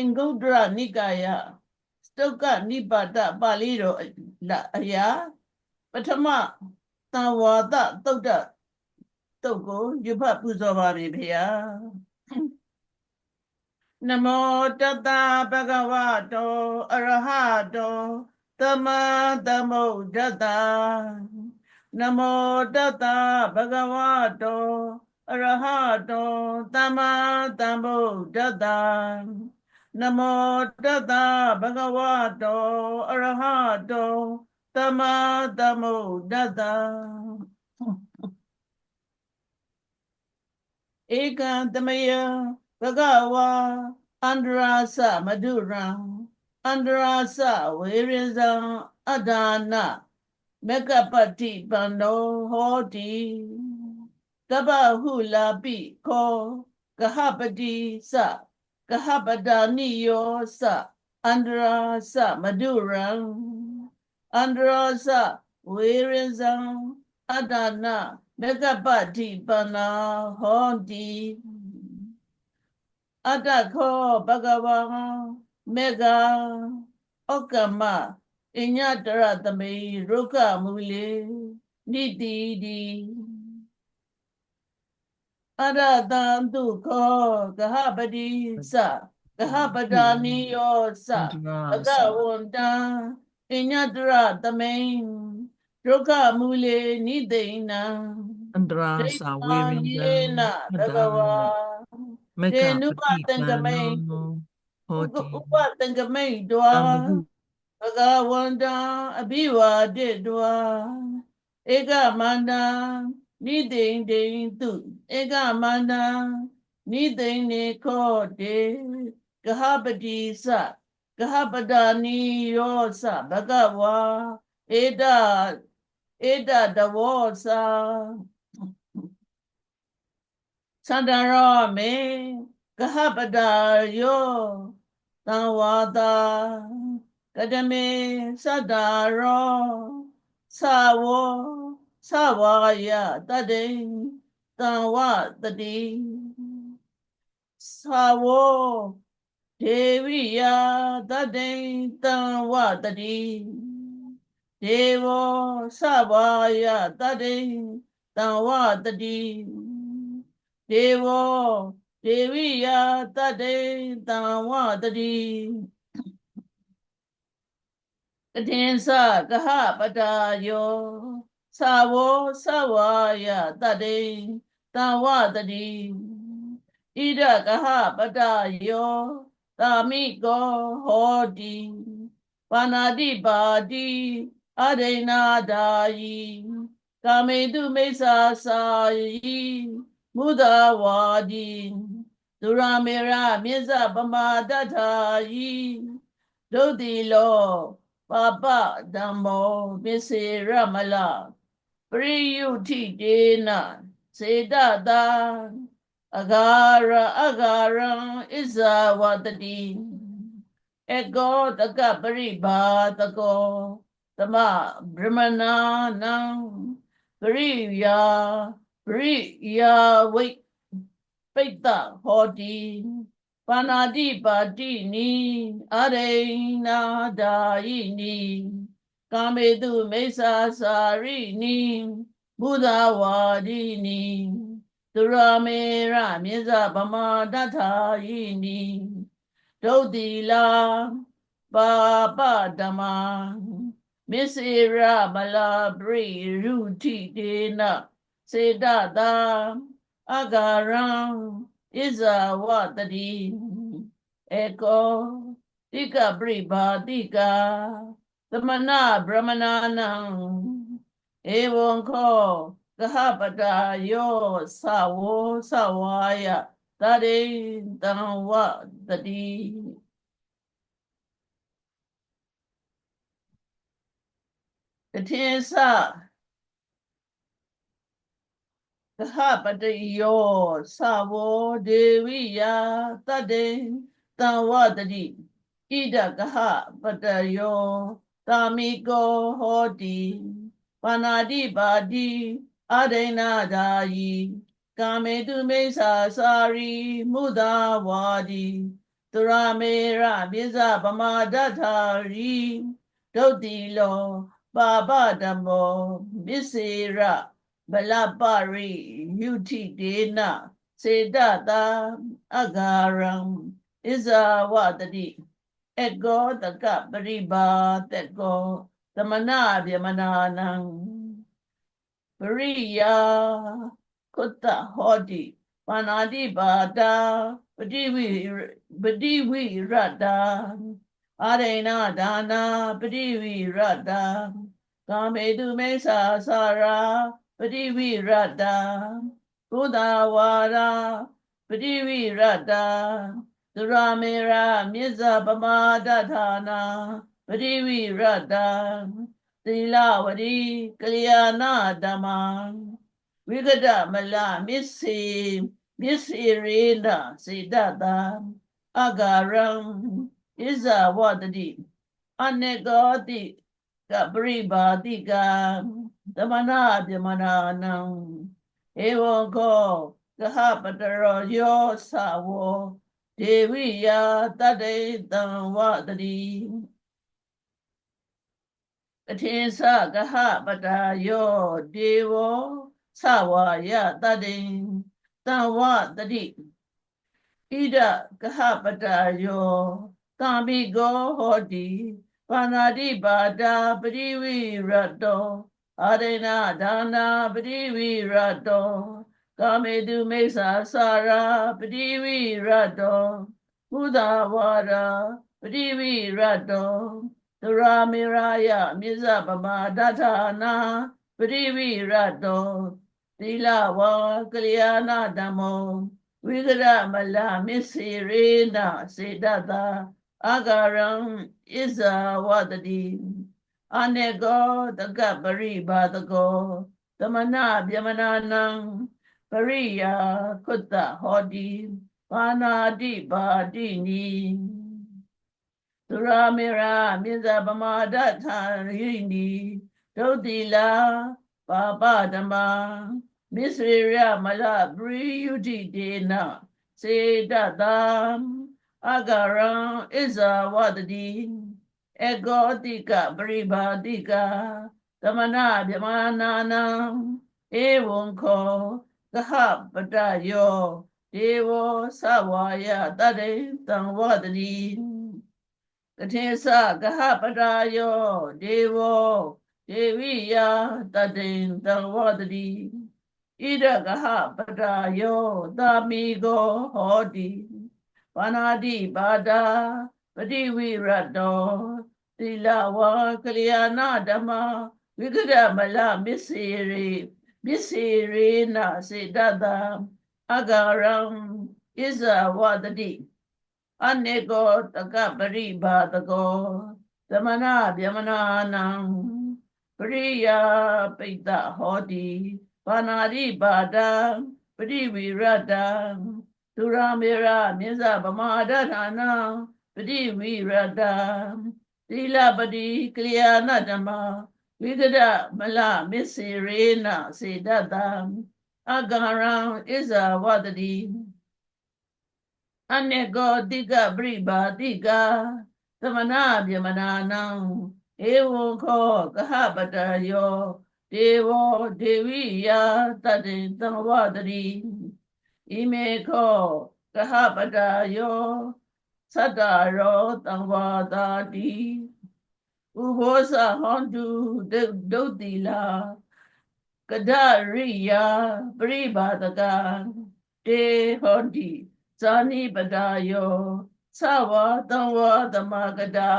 င်္ဂုတ္တရနိကာယစတုတ်ကနိပါတပါဠိတော်အရာပထမသံဝါဒတုတ်တတုတ်ကိုရွတ်ဖတ်ပူဇော်ပါပြီဖေဟာနမောတတဗဂဝတောအရဟတောသမသမုဒ္ဒတနမောတတဗဂဝတောအရဟတောသမသမုဒ္ဒတ နမောတတဗဂဝတောအရဟတောသမသမုဒ္ဒတဧကံတမယဘဂဝါအန္တရာသမဒုရံအန္တရာသဝေရိဇံအဒါနမကပတိပန္နောဟောတိတပဟုလာပိခောကဟပတိသ ကဟပဒာနိယောသအန္တရာသမဒုရံအန္တရာသဝေရိဇံအဒါနမကပတိပန္နာဟောတိအတ္တခောဘဂဝံမေဃဩကမအညတရသမေရုက္ခမူလေနိတိတိ အရတံတုခောကဟပတိသကဟပဒာနိယောသဘဂဝန္တံအညတရသမေဒုက္ခမူလေနိသိဏံအန္တရာသဝေရိယယေနဘဂဝါမေကတေနုပပတိတံကမိန်ဟောဥတိပတံကမိတ်တွာတမဟုဘဂဝန္တံအဘိဝါတိတွာဧကမန္တံ နိသိင်တိန်တုဧကမန္တံနိသိင်နေခောတေကဟပတိသကဟပဒာနိယောသဘဂဝါဧတဧတတဝောသာသန္တရောမေကဟပဒာယောသံဝါတာကတမေသတ္တာရောသဝော သဝါယတတေတံဝတတိသဝောဒေဝိယတတေတံဝတတိဒေဝောသဝါယတတေတံဝတတိဒေဝောဒေဝိယတတေတံဝတတိကတိင်္စကဟပတာယော သဝောသဝါယတတေတံဝတတိဣဒကဟပတာယောတာမိကောဟောတိပါဏာတိပါတိအဒိနာဒာယီကာမေတုမိစ္ဆာစာယီမုဒဝါဒီဒုရမေရမြစ္ဆပမာတထာယီဒုတိလောပပဓမ္မောပစ္စေရမလ ပရိယုထိတေနစေတတာအဂါရအဂါရံဣဇာဝတတိအကောတကပရိဘာတကောသမဗြဟ္မနာနံပရိယာပရိယာဝိပိတ္တဟောတိပါဏာတိပါတိနိအရိနာဒာယိနိ ကာမေတုမိစ္ဆာစာရိနိဘုဒ္ဓဝါဒီနိသူရမေရမြစ္ဆဗမာတထာယိနိဒုတိလာပါပဓမ္မာမစ္စေရမလာပရိရုထိတေနစေတတာအဂါရံဣဇာဝတတိဧကောတိကပရိဘာတိကာ သမဏဗြဟ္မနာနံဧဝံခောကဟပတာယောသဝောသဝါယတရိတံဝတတိတထေသကဟပတယောသဝောဒေဝိယတတေတံဝတတိဣဒကဟပတယော တာမိကောဟောတိပါဏာတိပါတိအဒိနာဒာယီကာမေတုမိစ္ဆာစာရီမုဒဝါဒီသူရမေရပိဇဗမာဒထာရီဒုတ်တိလောပါပဓမ္မောမစ္စေရဗလပရိယုထိဒေနစေတတာအဂါရံဣဇာဝတတိ အကောတကပရိပါတက်ကောသမနာဗျမနာနံပရိယာကုတ္တဟောတိပါဏာတိပါတာပတိဝိပတိဝိရတ္တာအာရိဏဒါနာပတိဝိရတ္တာကာမေတုမေသာစာရာပတိဝိရတ္တာဘုဒ္ဓဝါရာပတိဝိရတ္တာ သူရမေရာမြစ္ဆပမာဒဌာနာပတိဝိရတ္တာသီလဝတိကလျာဏဓမ္မဝိကတမလမစ္စေမစ္စေရေနစေတတာအဂါရံဣဇဝတတိအနေကောတိကပရိပါတိကသမနာပြမနာနံဧဝံခောကဟပတရောယောသဝော ဒေဝိယတတ္တေတံဝတတိအထင်္စကဟပတာယောဒေဝောသဝါယတတ္တေတံဝတတိဣဒကဟပတာယောကံပိကောဟောတိပါဏာတိပါတာပရိဝိရတောအာရိဏဒါနာပရိဝိရတော ကာမေတုမိစ္ဆာစာရာပရိဝိရတောဘုဒ္ဓဝါရာပရိဝိရတောသရမေရာယမြစ္ဆပမာဒဌာနာပရိဝိရတောသီလဝါကလျာဏဓမ္မောဝိကရမလမစ္စေရေနစေတတာအာဂရံဣဇာဝတတိအနေကောတကပရိဘာတကောသမဏဗျမနာနံ ပရိယာကုတ္တဟောတိပါဏာတိပါတိနိသူရမေရာမြစ္ဆပမာဒထာရိနိဒုတိလာပါပဓမ္မာမစ္စေရမလပရိယုတိဒေနစေတတံအဂရံဣဇာဝတတိအကောတိကပရိဘာတိကသမနာဗြဟ္မာနာနံဧဝံခော ကဟပတယောဒေဝသဝါယတတေတံဝတတိကထေသကဟပတယောဒေဝဒေဝိယတတေတံဝတတိဣဒကဟပတယောသာမိကောဟောတိပါဏာတိပါဒာပတိဝိရတောသီလဝါကလျာဏဓမ္မဝိကရမလမစ္စေရေ မစ္စေရေနစေတတအဂရံဣဇဝတတိအနေကောတကပရိဘာတကောသမဏဗျမနာနံပရိယာပိတ္တဟောတိဘာနာတိပါဒံပရိဝိရတံသူရမေရမြစ္ဆဗမာဒဌာနံပတိဝိရတံသီလပတိကလျာဏဓမ္မ ဝိကဒမလမစ္စေရေနစေတတံအဂရံဣဇာဝတတိအနေကောတိကပရိပါတိကသမနာဗျမနာနံဧဝံခောကဟပတယောဒေဝဒေဝိယတတေသံဝတတိဣမေခောကဟပတယောသတ္တရောတံဝါတာတိ ဥဘောဇဟောတုဒုတ်တိလာကဒရိယာပရိဘာတကတေဟောတိဇာနိပဒယောသဝတံဝသမကတာ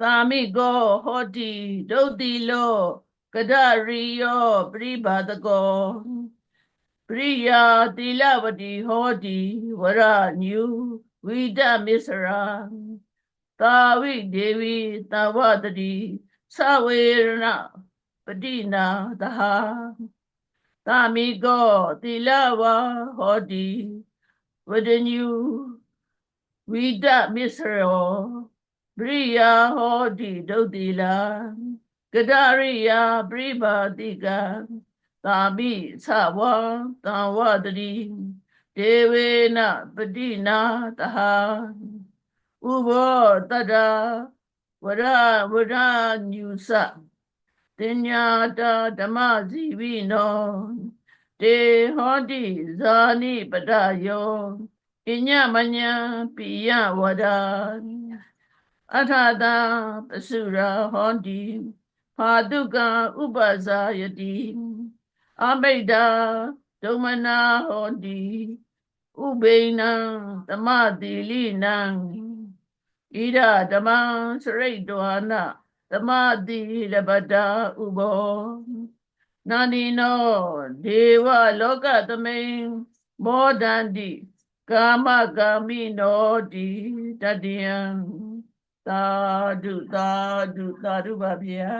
သာမိကောဟောတိဒုတ်တိလောကဒရိယောပရိဘာတကောပရိယာသီလဝတိဟောတိဝရညု ဝိဒမစ္စရာသာဝိဒေဝီသဝတတိသဝေရဏပတိနာသဟာသာမိကောသီလဝါဟောတိဝဒညုဝိဒမစ္စရောပရိယာဟောတိဒုတိလာကဒရိယာပရိပါတိကသာမိသဝံသံဝတတိ ဒေဝေနပတိနာတဟာဥဘောတတ္တာဝရဝရညုစတင်ညာတာဓမ္မစီဝိနောတေဟောတိဇာနိပဒယောပညာမညာပိယဝဒာအထာတာပစုရာဟောတိဖာတုကံဥပဇာယတိအမိတ်တာဒုမနာဟောတိ ဥပိနံသမတိလိနံဣဒဓမ္မစရိတ်တောနာသမတိလပတာဥဘောနာနိနောဒေဝလောကသမိန်မောဒန္တိကာမကာမိနောတိတတယံသာဓုသာဓုသာဓုပါဗျာ